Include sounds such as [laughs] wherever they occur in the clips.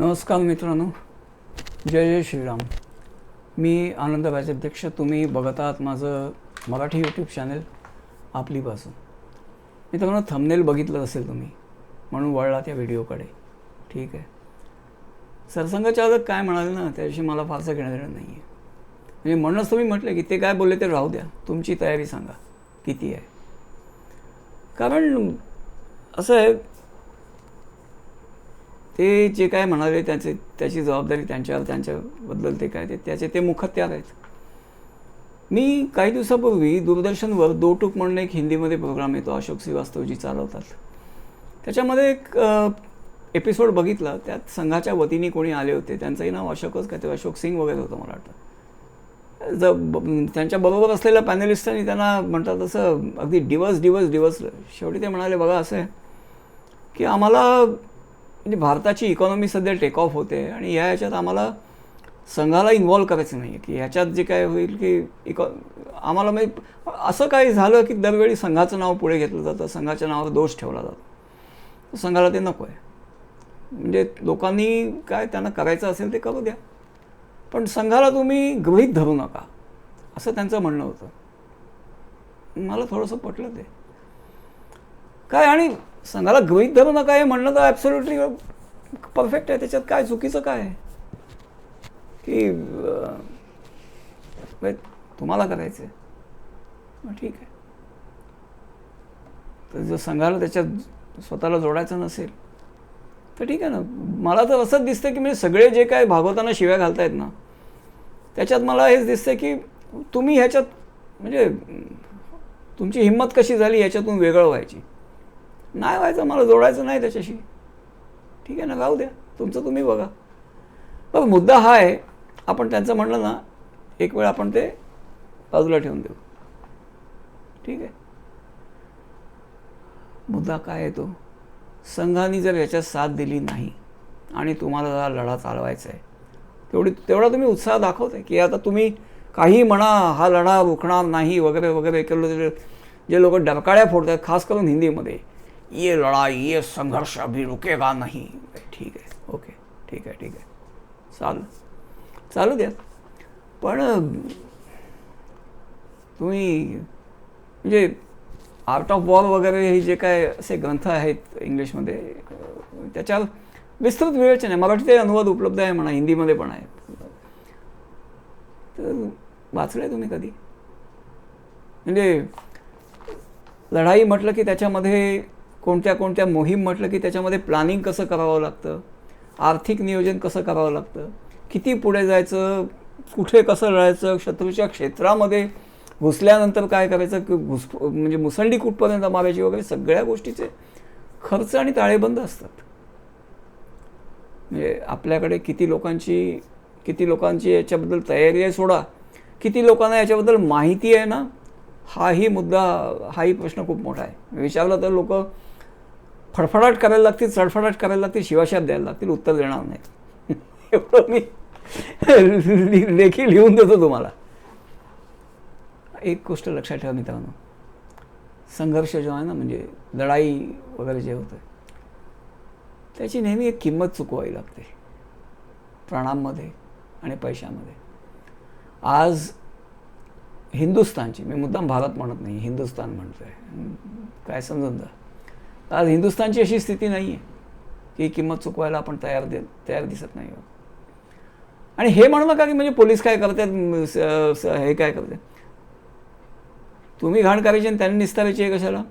नमस्कार मित्रांनो. जय जय श्रीराम. मी आनंद अध्यक्ष. तुम्ही बघत आहात माझं मराठी यूट्यूब चॅनल आपलीपासून. बाजू मित्रांनो थंबनेल बघितलं असेल तुम्ही म्हणून वळला त्या व्हिडिओकडे. ठीक आहे. सरसंघचालक काय म्हणाले ना त्याविषयी मला फारसं घेणं देणं नाही आहे म्हणजे म्हणूनच तुम्ही म्हटलं की ते काय बोलले ते राहू द्या. तुमची तयारी सांगा किती आहे. कारण असं आहे ते जे काय म्हणाले त्याचे त्याची जबाबदारी त्यांच्यावर त्यांच्याबद्दल ते काय ते त्याचे ते मुखत्यार आहेत. मी काही दिवसापूर्वी दूरदर्शनवर दो टूक म्हणून एक हिंदीमध्ये प्रोग्राम येतो अशोक श्रीवास्तवजी चालवतात. त्याच्यामध्ये एक एपिसोड बघितला त्यात संघाच्या वतीने कोणी आले होते त्यांचंही नाव अशोकच काय ते अशोक सिंग वगैरे होतं मला वाटतं. ज त्यांच्याबरोबर असलेल्या पॅनलिस्टांनी त्यांना म्हणतात तसं अगदी डिवस डिवस डिवसलं शेवटी ते म्हणाले बघा असं आहे की आम्हाला म्हणजे भारताची इकॉनॉमी सध्या टेक ऑफ होते आणि या ह्याच्यात आम्हाला संघाला इन्व्हॉल्व करायचं नाही आहे की ह्याच्यात जे काय होईल की इकॉ आम्हाला म्हणजे असं काही झालं की दरवेळी संघाचं नाव पुढे घेतलं जातं संघाच्या नावावर दोष ठेवला जातो. संघाला ते नको आहे. म्हणजे लोकांनी काय त्यांना करायचं असेल ते करू द्या. पण संघाला तुम्ही गृहीत धरू नका. असं त्यांचं म्हणणं होतं. मला थोडंसं पटलं ते. काय आणि संघाला गृहित धरू नका हे म्हणणं तर ॲब्सोल्युटली परफेक्ट आहे. त्याच्यात काय चुकीचं काय? की तुम्हाला करायचं आहे ठीक आहे. तर जर संघाला त्याच्यात स्वतःला जोडायचं नसेल तर ठीक आहे ना. मला तर असंच दिसतं की म्हणजे सगळे जे काय भागवताना शिव्या घालतायत ना त्याच्यात मला हेच दिसतं की तुम्ही ह्याच्यात म्हणजे तुमची हिंमत कशी झाली ह्याच्यातून वेगळं व्हायची? नाही व्हायचं मला जोडायचं नाही त्याच्याशी. ठीक आहे ना राहू द्या. तुमचं तुम्ही बघा. बघ मुद्दा हा आहे आपण त्यांचं म्हणलं ना एक वेळ आपण ते बाजूला ठेवून देऊ. ठीक आहे? मुद्दा काय आहे तो? संघाने जर याच्यात साथ दिली नाही आणि तुम्हाला जरा लढा चालवायचा आहे तेवढी तेवढा तुम्ही उत्साह दाखवताय की आता तुम्ही काही म्हणा हा लढा रोखणार नाही वगैरे वगैरे केलं जे- जे लोक डरकाळ्या फोडतात खास करून हिंदीमध्ये. ये लढाई ये संघर्ष अभी रुकेगा नाही। ठीक आहे ओके ठीक आहे ठीक आहे चालू चालू द्या हो पण तुम्ही म्हणजे आर्ट ऑफ वॉर वगैरे हे जे काय असे ग्रंथ आहेत इंग्लिशमध्ये त्याच्या त्याच्यावर विस्तृत विवेचन आहे. मराठीत ते अनुवाद उपलब्ध आहे म्हणा हिंदीमध्ये पण आहे. तर वाचलं आहे तुम्ही कधी? म्हणजे लढाई म्हटलं की त्याच्यामध्ये कोणत्या कोणत्या मोहीम म्हटलं की त्याच्यामध्ये प्लॅनिंग कसं करावं लागतं? आर्थिक नियोजन कसं करावं लागतं? किती पुढे जायचं? कुठे कसं लढायचं शत्रूच्या क्षेत्रामध्ये घुसल्यानंतर काय करायचं? की घुस म्हणजे मुसंडी कुठपर्यंत मारायची वगैरे सगळ्या गोष्टीचे खर्च आणि ताळेबंद असतात. म्हणजे आपल्याकडे किती लोकांची किती लोकांची याच्याबद्दल तयारी आहे सोडा. किती लोकांना याच्याबद्दल माहिती आहे ना? हाही मुद्दा हाही प्रश्न खूप मोठा आहे. विचारलं तर लोक फडफडाट करायला लागतील चडफडाट करायला लागतील शिवाशात द्यायला लागतील उत्तर देणार नाहीत. [laughs] एवढं मी [laughs] लेखी लिहून देतो तुम्हाला. एक गोष्ट लक्षात ठेवा मित्रांनो. संघर्ष जो आहे ना म्हणजे लढाई वगैरे जे होतं त्याची नेहमी एक किंमत चुकवावी लागते. प्राणांमध्ये आणि पैशामध्ये. आज हिंदुस्थानची मी मुद्दाम भारत म्हणत नाही हिंदुस्थान म्हणतो आहे काय समजून जा. आज हिंदुस्थानची अशी स्थिती नाही आहे की किंमत चुकवायला आपण तयार दे तयार दिसत नाही आहोत. आणि हे म्हणू नका की म्हणजे पोलीस काय करतात हे काय करतात? तुम्ही घाण करायची आणि त्यांनी निस्तारायची आहे कशाला?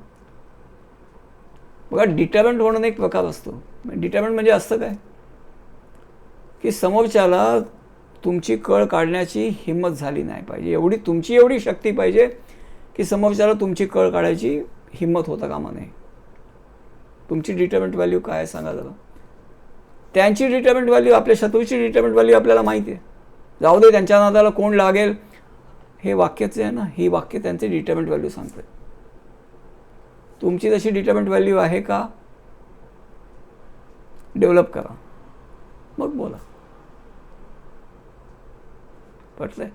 बघा डिटरंट म्हणून एक प्रकार असतो. डिटरंट म्हणजे असतं काय? की समोरच्याला तुमची कळ काढण्याची हिंमत झाली नाही पाहिजे. एवढी तुमची एवढी शक्ती पाहिजे की समोरच्याला तुमची कळ काढायची हिंमत होता कामा नये. तुमची डिटर्मेंट व्हॅल्यू काय सांगा जरा. त्यांची डिटर्मेंट व्हॅल्यू आपल्या शत्रूची डिटर्मेंट व्हॅल्यू आपल्याला माहिती आहे. जाऊ दे त्यांच्या नादाला कोण लागेल? हे वाक्याचं आहे ना ही वाक्य त्यांचे डिटर्मेंट व्हॅल्यू सांगते तुमची तशी डिटरमेंट व्हॅल्यू आहे का? डेव्हलप करा. मग बोला. पटलंय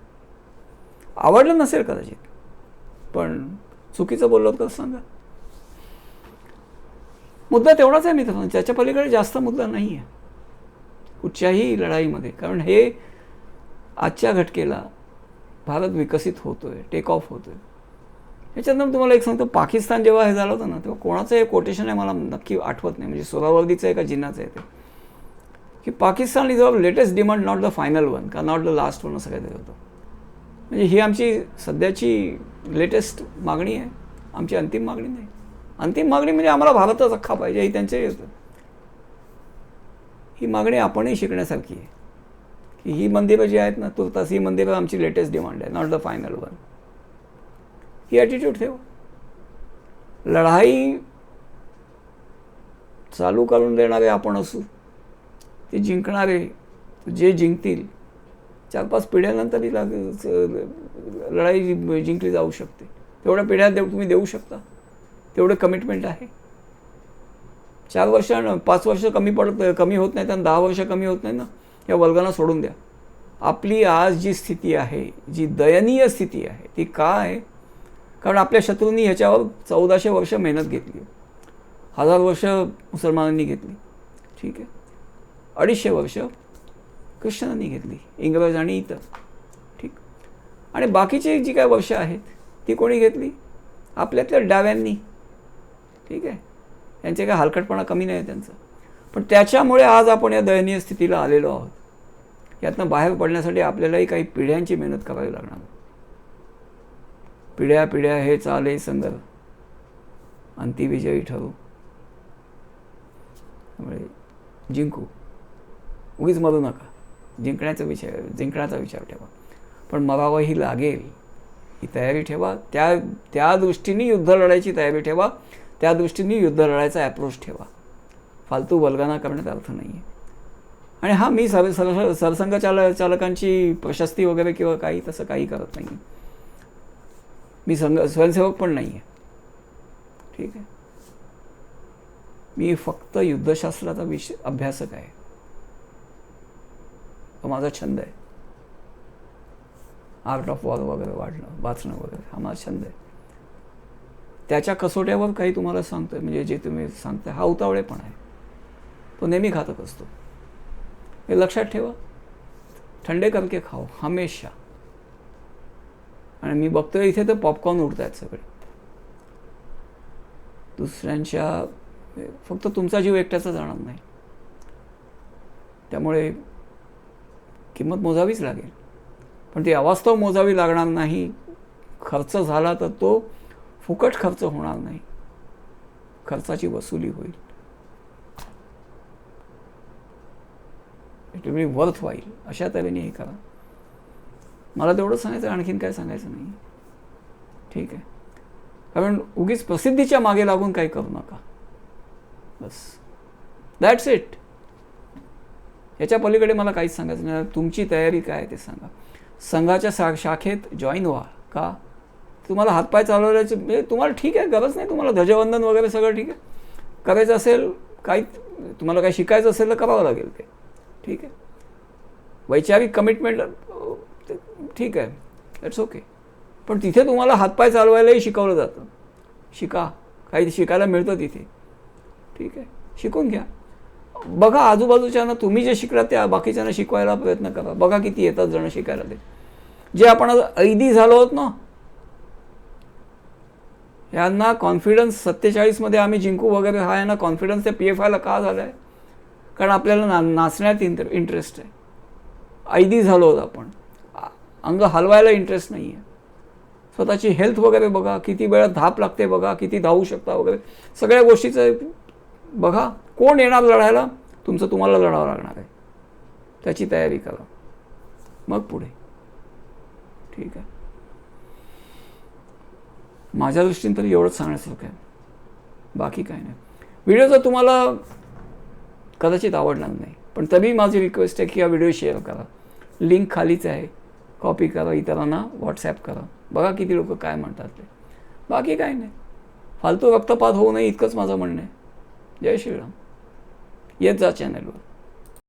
आवडलं नसेल कदाचित. पण चुकीचं बोललो तर सांगा. मुद्दा तेवढाच आहे मित्रांनो त्याच्या पलीकडे जास्त मुद्दा नाही आहे कुठच्याही लढाईमध्ये. कारण हे आजच्या घटकेला भारत विकसित होतो आहे टेक ऑफ होतो आहे याच्यानंतर तुम्हाला एक सांगतो पाकिस्तान जेव्हा हे झालं होतं ना तेव्हा कोणाचं हे कोटेशन आहे मला नक्की आठवत नाही. म्हणजे सुरावर्दीचं आहे का जिन्नाचं आहे ते. की Pakistan is our latest demand not the final one का नॉट द लास्ट वन असं काहीतरी होतं. म्हणजे ही आमची सध्याची लेटेस्ट मागणी आहे. आमची अंतिम मागणी नाही. अंतिम मागणी म्हणजे आम्हाला भारतच अख्खा पाहिजे ही त्यांचे ही मागणी आपणही शिकण्यासारखी आहे. की ही मंदिरं जी आहेत ना तुर्तास ही मंदिरं आमची लेटेस्ट डिमांड आहे नॉट द फायनल वन ही ॲटिट्यूड ठेव. लढाई चालू करून देणारे आपण असू ते जिंकणारे जे जिंकतील चार पाच पिढ्यानंतर ही लढाई जिंकली जाऊ शकते. तेवढ्या पिढ्या देऊ तुम्ही देऊ शकता. तेवढं कमिटमेंट आहे. चार वर्ष पाच वर्ष कमी पडत कमी होत नाहीत आणि दहा वर्ष कमी होत नाही ना या वर्गांना सोडून द्या. आपली आज जी स्थिती आहे जी दयनीय स्थिती आहे ती का आहे? कारण आपल्या शत्रूंनी ह्याच्यावर चौदाशे वर्ष मेहनत घेतली. हजार वर्ष मुसलमानांनी घेतली. ठीक आहे? अडीचशे वर्ष ख्रिश्चनांनी घेतली. इंग्रज आणि इतर. ठीक. आणि बाकीची जी काय वर्ष आहेत ती कोणी घेतली? आपल्यातल्या डाव्यांनी. ठीक आहे? यांचे काही हलकटपणा कमी नाही आहे त्यांचं. पण त्याच्यामुळे आज आपण या दयनीय स्थितीला आलेलो आहोत. यातनं बाहेर पडण्यासाठी आपल्यालाही काही पिढ्यांची मेहनत करावी लागणार. पिढ्या पिढ्या हे चाले संगर अंतिविजयी ठरू. त्यामुळे जिंकू. उगीच मरू नका. जिंकण्याचा विषय जिंकण्याचा विचार ठेवा. पण मरावंही लागेल. ही तयारी ठेवा. त्या त्या दृष्टीने युद्ध लढायची तयारी ठेवा. त्या दृष्टीने युद्ध लढायचा ॲप्रोच ठेवा. फालतू बलगाना करण्यात अर्थ नाही आहे आणि हा मी सर सर सरसंघ चाल चालकांची प्रशस्ती वगैरे किंवा काही तसं काही करत नाही मी संघ स्वयंसेवक पण नाही आहे ठीक आहे? मी फक्त युद्धशास्त्राचा विषय अभ्यासक आहे. तो माझा छंद आहे. आर्ट ऑफ वॉर वगैरे वाढणं वाचणं वगैरे हा माझा छंद आहे. त्याच्या कसोट्यावर काही तुम्हाला सांगतोय? म्हणजे जे तुम्ही सांगताय हा उतावळेपण आहे. तो नेहमी घातक असतो. हे लक्षात ठेवा. थंडे करके खाओ हमेशा. आणि मी बघतोय इथे तर पॉपकॉर्न उडत आहेत सगळे. दुसऱ्यांच्या फक्त तुमचा जीव एकट्याचा जाणार नाही. त्यामुळे किंमत मोजावीच लागेल. पण ती अवास्तव मोजावी लागणार नाही. खर्च झाला तर तो फुकट खर्च होणार नाही. खर्चाची वसुली होईल. इट विल वर्थ वाईल अशा तऱ्हेने हे करा. मला तेवढं सांगायचं आणखीन काय सांगायचं नाही. ठीक आहे. कारण उगीच प्रसिद्धीच्या मागे लागून काही करू नका. बस. दॅट्स इट याच्या पलीकडे मला काहीच सांगायचं नाही. तुमची तयारी काय ते सांगा. संघाच्या शा शाखेत जॉईन व्हा. का? तुम्हाला हातपाय चालवल्याचे म्हणजे तुम्हाला ठीक आहे गरज नाही तुम्हाला. ध्वजवंदन वगैरे सगळं ठीक आहे. करायचं असेल काही तुम्हाला काही शिकायचं असेल तर करावं लागेल ते. ठीक आहे. वैचारिक कमिटमेंट ठीक आहे. इट्स ओके पण तिथे तुम्हाला हातपाय चालवायलाही शिकवलं जातं. शिका. काही शिकायला मिळतं तिथे. ठीक आहे. शिकून घ्या. बघा आजूबाजूच्यांना तुम्ही जे शिकलात त्या बाकीच्यांना शिकवायला प्रयत्न करा. बघा किती येतात जण शिकायला ते. जे आपण ऐदी झालो आहोत ना यांना कॉन्फिडन्स सत्तेचाळीसमध्ये आम्ही जिंकू वगैरे हा यांना कॉन्फिडन्स त्या पी एफ आयला का झाला आहे कारण आपल्याला ना नाचण्यात इंटर इंटरेस्ट आहे. ऐदी झालो आहोत आपण. अंग हलवायला इंटरेस्ट नाही आहे स्वतःची हेल्थ वगैरे बघा किती वेळा धाप लागते बघा किती धावू शकता वगैरे. सगळ्या गोष्टीचं बघा कोण येणार लढायला? तुमचं तुम्हाला लढावं लागणार आहे. त्याची तयारी करा. मग पुढे. ठीक आहे? माझ्या दृष्टीने तरी एवढंच सांगण्यासारखं आहे. बाकी काय नाही. व्हिडिओ जर तुम्हाला कदाचित आवडणार नाही पण तरी माझी रिक्वेस्ट आहे की हा व्हिडिओ शेअर करा. लिंक खालीच आहे. कॉपी करा इतरांना व्हॉट्सॲप करा. बघा किती लोक काय म्हणतात ते. बाकी काय नाही. फालतू रक्तपात होऊ नये इतकंच माझं म्हणणं आहे. जय श्रीराम. येत जा चॅनलवर